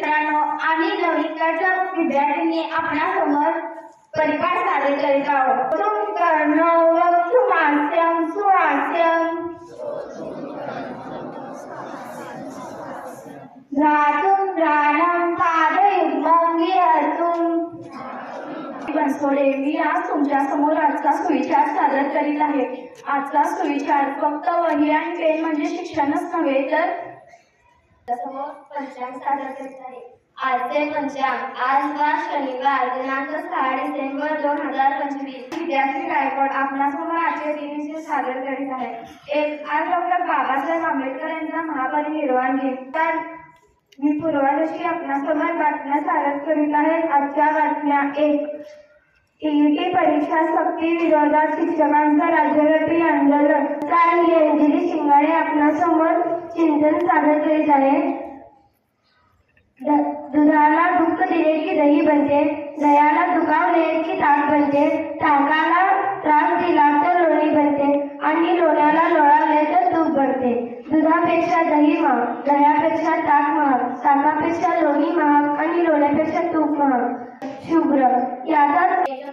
मित्रांनो आणि नवनीताच्या विद्यार्थ्यांनी आपल्यासमोर परिपाठ सादर करीत आहोत. तुम कर्ण वक्षुमास्यम सुहास्यम. ध्रातुम ध्रानम पादयुग्मं विहर्तुम बनसोडे मी आज तुमच्यासमोर आजचा सुविचार सादर करीत आहे. आजचा सुविचार फक्त वही आणि पेन म्हणजे शिक्षणच नव्हे तर समोर पंचांग सादर करीत आहे. आजचे पंचांग आज वार शनिवार दिनांक सहा डिसेंबर दोन हजार पंचवीस. विद्यार्थी गायकवाड आपणासमोर आजचे दिनविषय सादर करीत आहे. एक आज डॉक्टर बाबासाहेब आंबेडकर यांचा महापरिनिर्वाण दिन. तर मी पूर्वादशी आपणासमोर बातम्या सादर करीत आहे. आजच्या बातम्या एक ईटी परीक्षा सक्ती विरोधात शिक्षकांचा राज्यव्यापी आंदोलन. काल अंजली शिंगाडे आपणासमोर चिंतन सादर करीत आहे. दुधाला दुःख दिले की दही बनते दह्याला दुखावले की ताक बनते ताकाला त्रास दिला तर लोणी बनते आणि लोण्याला लोळा दुधापेक्षा दही महाग दह्यापेक्षा ताक महाग ताकापेक्षा लोणी महाग आणि लोण्यापेक्षा तूप महाग. शुभ्र याचाच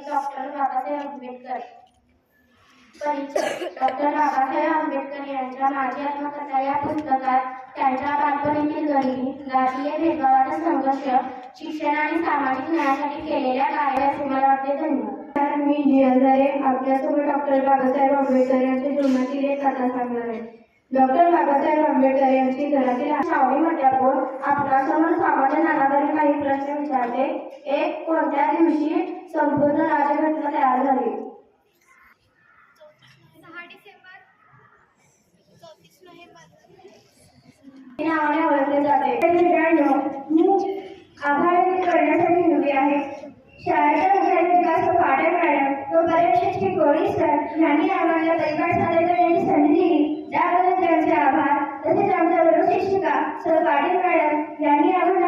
डॉक्टर बाबासाहेब आंबेडकर. डॉक्टर बाबासाहेब आंबेडकर यांच्या माझी आत्मकथा या पुस्तकात त्यांच्या बालपणीतील गरिबी जातीय भेदभावाचा संघर्ष शिक्षण आणि सामाजिक न्यायासाठी केलेल्या कार्यास मला वाटते. धन्यवाद. मी जी हजारे आपल्यासोबत डॉक्टर बाबासाहेब आंबेडकर यांच्या जीवनातील एक कथा सांगणार आहे. डॉक्टर बाबासाहेब आंबेडकर यांची घरातील सावळी म्हटल्यावर आपल्यासमोर सामान्य नानाकडे काही प्रश्न विचारते एक कोणत्या दिवशी संपूर्ण राज्यघटना तयार झाली? नावाने ओळखले जाते. आभार करण्यासाठी आहे. शाळेच्या विकास पाठक मॅडम व परीक्षेची गोळी सर यांनी आम्हाला परिवार सादर करण्याची संधी दिली त्याबद्दल त्यांचे आभार. तसेच आमच्या वर्ग शिक्षिका सर पाटील मॅडम यांनी आम्हाला